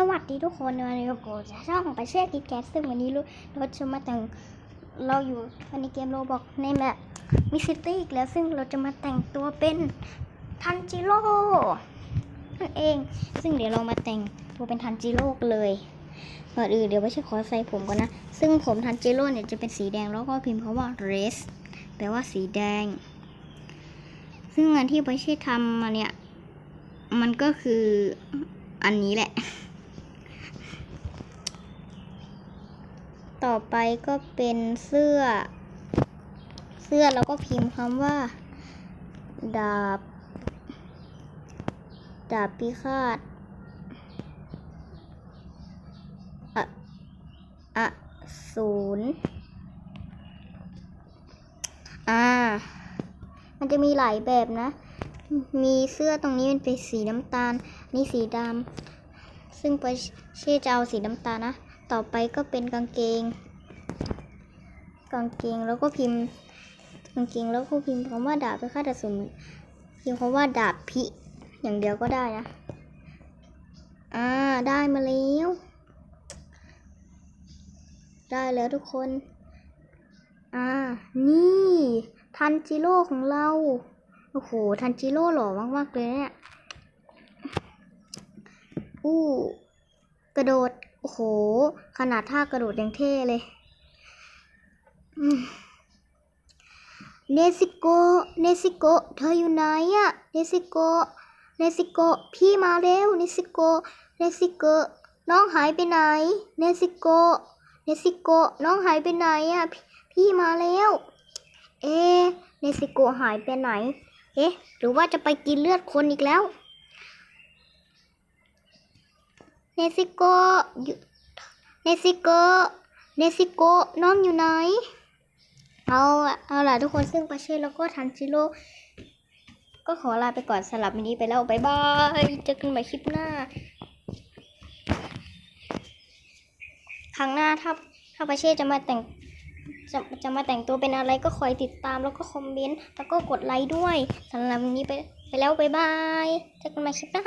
สวัสดีทุกคนวันนี้ก็จะช่องไปเช่กิแกสซึ่งวันนี้เราจะมาแต่งเราอยู่ในเกมโรบอกในแบบมิซิตี้อีกแล้วซึ่งเราจะมาแต่งตัวเป็นทันจิโร่นั่นเอง ซึ่งเดี๋ยวเรามาแต่งตัวเป็นทันจิโร่เลยก่อนอื่นเดี๋ยวไม่ใช่ขอใส่ผมก่อนนะ ซึ่งผมทันจิโร่เนี่ยจะเป็นสีแดงแล้วก็พิมพ์คำว่า red แปลว่าสีแดง ซึ่งงานที่ไปเช่ทำมาเนี่ยมันก็คืออันนี้แหละ ต่อไปก็เป็นเสื้อ เสื้อเราก็พิมพ์คำว่า ดาบ ดาบพิฆาตอะอะศูนย์อ่า มันจะมีหลายแบบนะ มีเสื้อตรงนี้มันเป็นสีน้ำตาล นี่สีดำ ซึ่งไปเช่จะเอาสีน้ำตาลนะ ต่อไปก็เป็นกางเกง กางเกงแล้วก็พิมพ์ กางเกงแล้วก็พิมพ์คำว่าดาบไปค่าดาบสุนพิมพ์คำว่าดาบพิอย่างเดียวก็ได้นะ อ่าได้มาแล้ว ได้แล้วทุกคน อ่า นี่ ทันจิโร่ของเรา โอ้โห ทันจิโร่หล่อมากๆเลยเนี่ย อู้ กระโดด อ้โห ขนาดท่ากระโดดยังเท่เลยเนซิโกเนซิโกเธออยู่ไหนอะเนซิโกเนซิโกพี่มาเร็วเนซิโกเนซิโกน้องหายไปไหน เนซิโกเนซิโกน้องหายไปไหนอะพี่พี่มาแล้ว เอเนซิโกหายไปไหน เอ๊ะ หรือว่าจะไปกินเลือดคนอีกแล้ว เนซิโกะอยู่เนซิโกะเนซิโกะน้องอยู่ไหน เอาเอาล่ะทุกคนซึ่งปาเช่แล้วก็ทันจิโร่ก็ขอลาไปก่อนสลับมินี้ไปแล้ว บ๊ายบาย เจอกันใหม่คลิปหน้า ครั้งหน้าถ้าถ้าปาเช่จะมาแต่งจะจะมาแต่งตัวเป็นอะไรก็คอยติดตามแล้วก็คอมเมนต์แล้วก็กดไลค์ด้วยสำหรับวันนี้ไปไปแล้ว บ๊ายบาย เจอกันใหม่คลิปหน้า